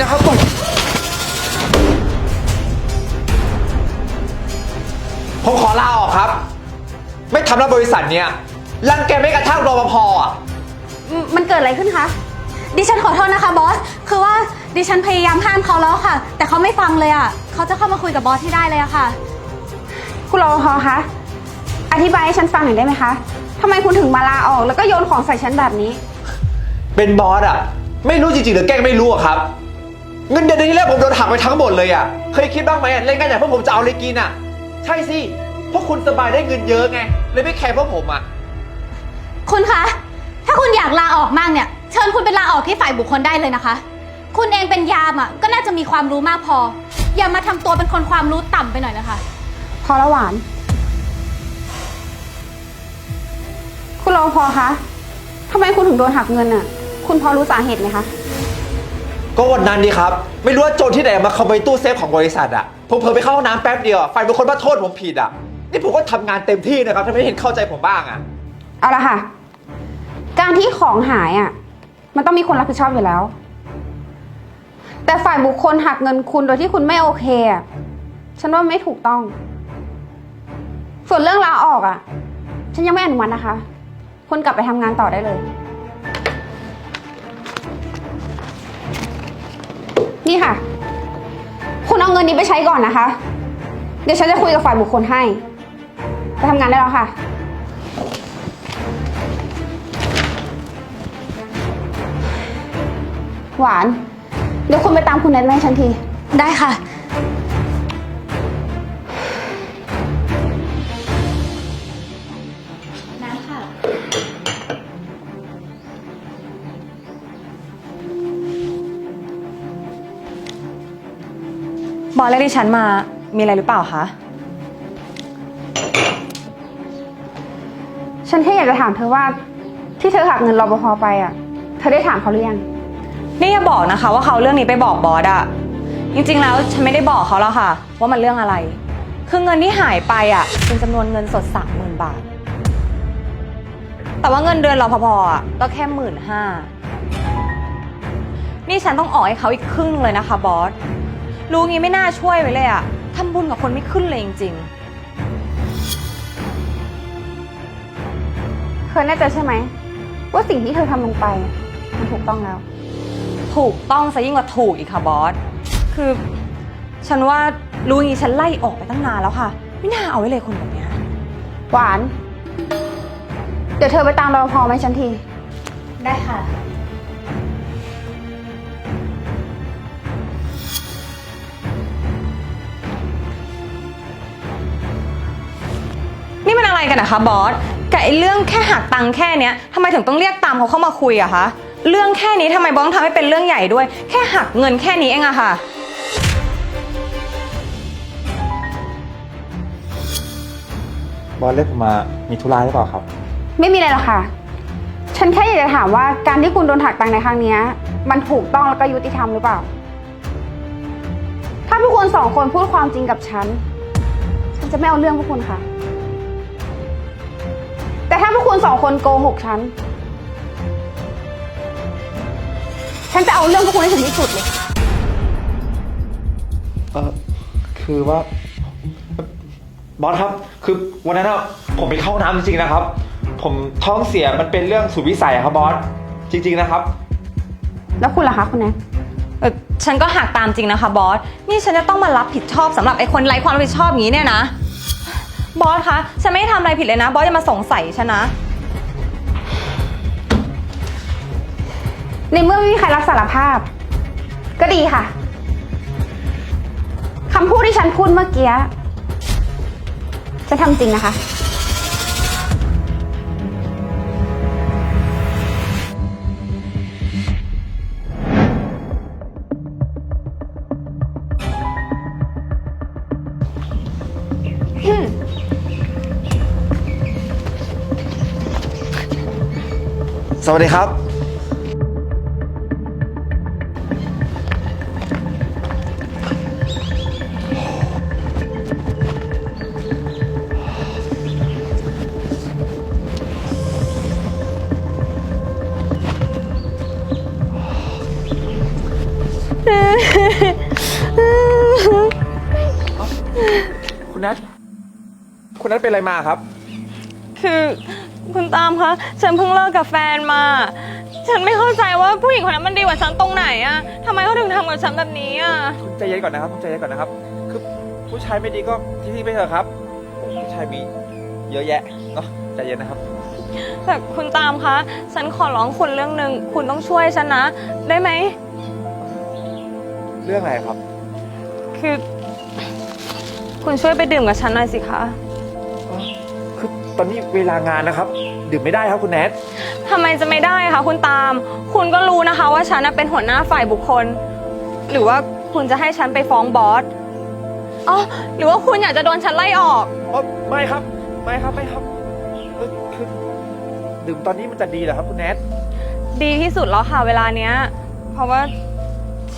นะครับผมขอลาออกครับ ไม่ทำแล้วบริษัทเนี้ยรังแกไม่กระทั่งรปภอะ มมันเกิดอะไรขึ้นคะ ดิฉันขอโทษนะคะบอส คือว่าดิฉันพยายามห้ามเขาแล้วค่ะ แต่เขาไม่ฟังเลยอะ เขาจะเข้ามาคุยกับบอสที่ได้เลยอะค่ะ คุณรปภคะ อธิบายให้ฉันฟังหน่อยได้ไหมคะทำไมคุณถึงมาลาออกแล้วก็โยนของใส่ฉันแบบนี้ เป็นบอสอะ ไม่รู้จริงๆหรือแกล้งไม่รู้อะครับ เงินเดือนเดือนที่แล้วผมโดนหักไปทั้งหมดเลยอะ เคยคิดบ้างไหมอะเล่นกันอย่างพวกผมจะเอาอะไรกินอะ ใช่สิเพราะคุณสบายได้เงินเยอะไง เลยไม่แคร์พวกผมอะ คุณคะ ถ้าคุณอยากลาออกมากเนี่ย เชิญคุณไปลาออกที่ฝ่ายบุคคลได้เลยนะคะ คุณเองเป็นยามอะ ก็น่าจะมีความรู้มากพอ อย่ามาทำตัวเป็นคนความรู้ต่ำไปหน่อยนะคะ พอละหวาน คุณรปภคะทำไมคุณถึงโดนหักเงินอะ คุณพอรู้สาเหตุไหมคะ ก็วันนั้นดีครับ ไม่รู้ว่าโจรที่ไหนมาขโมยตู้เซฟของบริษัทอะผมเผลอไปเข้าห้องน้ำแป๊บเดียวอะฝ่ายบุคคลมาโทษผมผิดอะนี่ผมก็ทำงานเต็มที่นะครับทำไมไม่เห็นเข้าใจผมบ้างอะเอาละค่ะ การที่ของหายอะ มันต้องมีคนรับผิดชอบอยู่แล้ว แต่ฝ่ายบุคคลหักเงินคุณโดยที่คุณไม่โอเคอะ ฉันว่าไม่ถูกต้อง ส่วนเรื่องลาออกอะ ฉันยังไม่อนุมัตินะคะ คุณกลับไปทำงานต่อได้เลย นี่ค่ะ คุณเอาเงินนี้ไปใช้ก่อนนะคะ เดี๋ยวฉันจะคุยกับฝ่ายบุคคลให้ ไปทำงานได้แล้วค่ะ หวาน เดี๋ยวคุณไปตามคุณเน็ตมาให้ฉันที ได้ค่ะ บอสเรียกดิฉันมา มีอะไรหรือเปล่าคะ ฉันแค่อยากจะถามเธอว่าที่เธอหักเงินรปภไปอะ เธอได้ถามเขาหรือยัง นี่อย่าบอกนะคะ ว่าเขาเอาเรื่องนี้ไปบอกบอสอะจริงๆแล้วฉันไม่ได้บอกเขาแล้วค่ะ ว่ามันเรื่องอะไร คือเงินที่หายไปอะเป็นจำนวนเงินสดสามหมื่นบาท แต่ว่าเงินเดือนรปภอะก็แค่หมื่นห้านี่ฉันต้องออกให้เขาอีกครึ่งเลยนะคะบอส รู้งี้ไม่น่าช่วยไว้เลยอะทำบุญกับคนไม่ขึ้นเลยจริงเธอแน่ใจใช่ไหม ว่าสิ่งที่เธอทำลงไปอะมันถูกต้องแล้วๆถูกต้องซะยิ่งกว่าถูกอีกค่ะบอส คือ ฉันว่ารู้งี้ฉันไล่ออกไปตั้งนานแล้วค่ะ ไม่น่าเอาไว้เลยคนแบบเนี้ยหวาน เดี๋ยวเธอไปตามรปภมาให้ฉันที ได้ค่ะ นี่มันอะไรกันนะคะบอสกับไอ้เรื่องแค่หักตังค์แค่เนี้ยทำไมถึงต้องเรียกตามเขาเข้ามาคุยอะคะ เรื่องแค่นี้ทำไมบอสต้องทำให้เป็นเรื่องใหญ่ด้วย แค่หักเงินแค่นี้เองอะค่ะ บอสเรียกผมมา มีธุระหรือเปล่าครับ ไม่มีอะไรหรอกค่ะ ฉันแค่อยากจะถามว่าการที่คุณโดนหักตังค์ในครั้งเนี้ยมันถูกต้องแล้วก็ยุติธรรมหรือเปล่า ถ้าพวกคุณสองคนพูดความจริงกับฉัน ฉันจะไม่เอาเรื่องพวกคุณค่ะ แต่ถ้าพวกคุณสองคนโกหกฉัน ฉันจะเอาเรื่องพวกคุณให้ถึงที่สุดเลย เออคือว่า บอสครับ คือวันนั้นอะผมไปเข้าน้ำจริงๆนะครับ ผมท้องเสียมันเป็นเรื่องสุดวิสัยอะครับบอสจริง ๆนะครับ แล้วคุณล่ะคะคุณแนทเออฉันก็หักตามจริงนะคะบอส นี่ฉันจะต้องมารับผิดชอบสำหรับไอ้คนไร้ความรับผิดชอบอย่างนี้เนี่ยนะ บอสคะ ฉันไม่ได้ทำอะไรผิดเลยนะ บอสอย่ามาสงสัยฉันนะ ในเมื่อไม่มีใครรับสารภาพ ก็ดีค่ะคำพูดที่ฉันพูดเมื่อกี้จะทำจริงนะคะ สวัสดีครับ คุณนัทคุณนัทเป็นอะไรมาครับ คือ คุณตามคะ ฉันเพิ่งเลิกกับแฟนมา ฉันไม่เข้าใจว่าผู้หญิงคนนั้นมันดีกว่าฉันตรงไหนอะทำไมเขาถึงทำกับฉันแบบนี้อะคุณใจเย็นก่อนนะครับคุณใจเย็นก่อนนะครับ คือผู้ชายไม่ดีก็ทิ้งๆไปเถอะครับผู้ชายมีเยอะแยะเนาะใจเย็นนะครับ แต่คุณตามคะ ฉันขอร้องคุณเรื่องหนึ่งคุณต้องช่วยฉันนะ ได้ไหม เรื่องอะไรครับ คือ คุณช่วยไปดื่มกับฉันหน่อยสิคะคือ ตอนนี้เวลางานนะครับดื่มไม่ได้ครับคุณแนททำไมจะไม่ได้คะคุณตาม คุณก็รู้นะคะว่าฉันน่ะเป็นหัวหน้าฝ่ายบุคคล หรือว่าคุณจะให้ฉันไปฟ้องบอสอ๋อหรือว่าคุณอยากจะโดนฉันไล่ออก อ๋อไม่ครับ ไม่ครับไม่ครับเออคือดื่มตอนนี้มันจะดีเหรอครับคุณแนทดีที่สุดแล้วค่ะเวลาเนี้ย เพราะว่า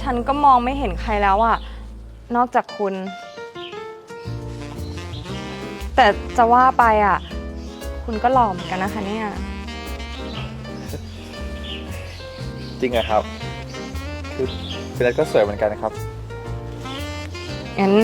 ฉันก็มองไม่เห็นใครแล้วอะนอกจากคุณ แต่จะว่าไปอะ คุณก็หล่อเหมือนกันนะคะเนี่ย จริงเหรอครับ คือคุณแนทก็สวยเหมือนกันนะครับ งั้น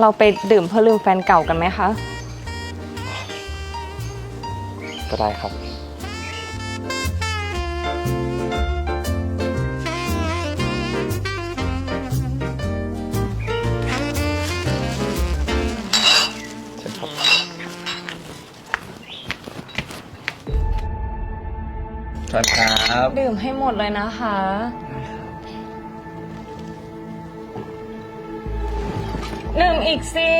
เราไปดื่มเพื่อลืมแฟนเก่ากันไหมคะ ก็ได้ครับ เชิญครับ ดื่มให้หมดเลยนะคะ ดื่มอีกสิ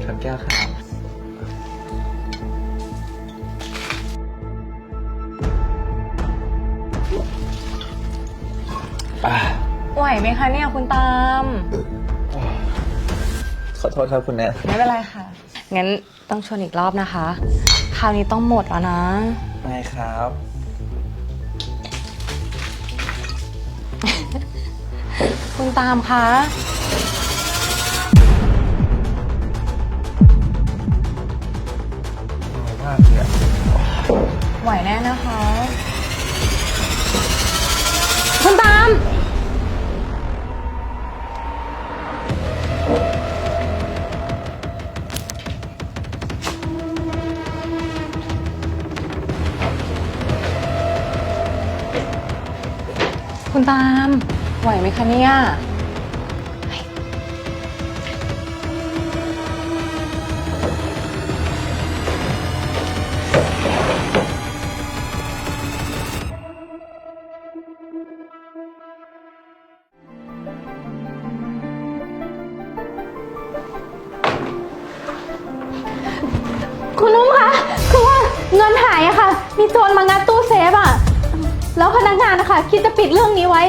เชิญแก้วครับอ่าไหวไหมคะเนี่ยคุณตาม ขอโทษครับคุณแนทไม่เป็นไรค่ะ งั้นต้องชวนอีกรอบนะคะ คราวนี้ต้องหมดแล้วนะได้ครับ คุณตามคะมากเลยอะไหวแน่นะคะ คุณตาม ไหมคะเนี่ย คุณนุ่มคะ คือว่าเงินหายอะค่ะ มีโจรมางัดตู้เซฟอะแล้วพนักงานนะคะคิดจะปิดเรื่องนี้ไว้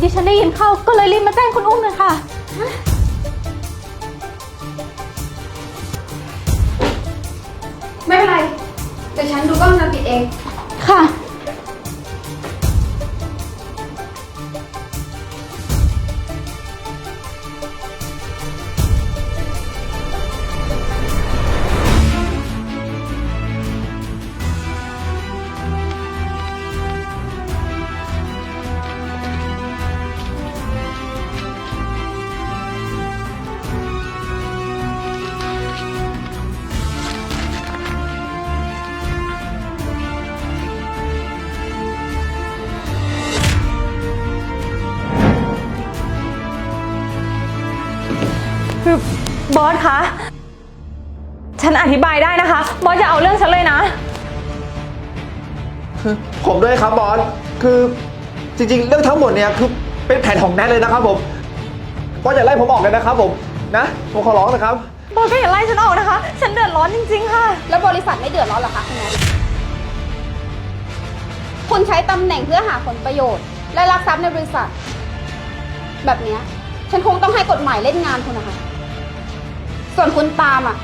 ดิฉันได้ยินเข้าก็เลยรีบมาแจ้งคุณอุ้มเลยค่ะ ไม่เป็นไรเดี๋ยวฉันดูกล้องวงจรปิดเอง ค่ะ บอสคะ ฉันอธิบายได้นะคะ บอสอย่าเอาเรื่องฉันเลยนะ ผมด้วยครับบอส คือจริงๆ เรื่องทั้งหมดเนี่ยคือเป็นแผนของแนทเลยนะครับผม บอสอย่าไล่ผมออกเลยนะครับผมนะผมขอร้องนะครับ บอสก็อย่าไล่ฉันออกนะคะ ฉันเดือดร้อนจริง ๆ ค่ะ แล้วบริษัทไม่เดือดร้อนเหรอคะคุณแนทคุณใช้ตำแหน่งเพื่อหาผลประโยชน์ และลักทรัพย์ในบริษัท แบบเนี้ยฉันคงต้องให้กฎหมายเล่นงานคุณนะคะ ส่วนคุณตามอะ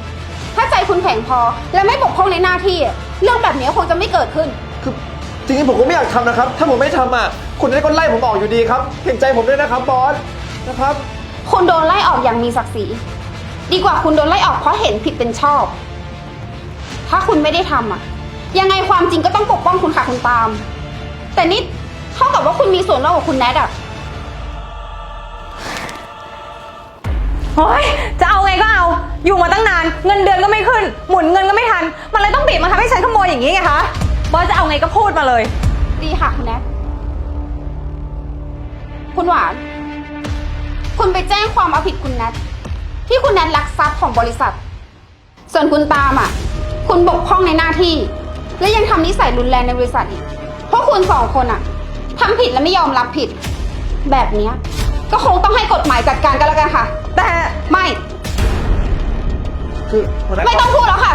ถ้าใจคุณแข็งพอและไม่บกพร่องในหน้าที่อะเรื่องแบบเนี้ยคงจะไม่เกิดขึ้น คือจริงๆผมก็ไม่อยากทำนะครับ ถ้าผมไม่ทำอะคุณนัทก็ไล่ผมออกอยู่ดีครับ เห็นใจผมด้วยนะครับบอสนะครับ คุณโดนไล่ออกอย่างมีศักดิ์ศรีดีกว่าคุณโดนไล่ออกเพราะเห็นผิดเป็นชอบ ถ้าคุณไม่ได้ทำอะ ยังไงความจริงก็ต้องปกป้องคุณค่ะคุณตาม แต่นี่เท่ากับว่าคุณมีส่วนร่วมกับคุณแนทอะ โอ้ยจะเอาไงก็เอา อยู่มาตั้งนาน เงินเดือนก็ไม่ขึ้น หมุนเงินก็ไม่ทัน มันเลยต้องบีบมาทำให้ฉันขโมยอย่างนี้ไงคะ บอสจะเอาไงก็พูดมาเลย ดีค่ะคุณแนทคุณหวาน คุณไปแจ้งความเอาผิดคุณแนทที่คุณแนทลักทรัพย์ของบริษัท ส่วนคุณตามอะ คุณบกพร่องในหน้าที่ และยังทำนิสัยรุนแรงในบริษัทอีก เพราะคุณสองคนอะทำผิดและไม่ยอมรับผิด แบบเนี้ยก็คงต้องให้กฎหมายจัดการกันแล้วกันค่ะ แต่ไม่ คือหัวหน้าไม่ต้องพูดแล้วค่ะ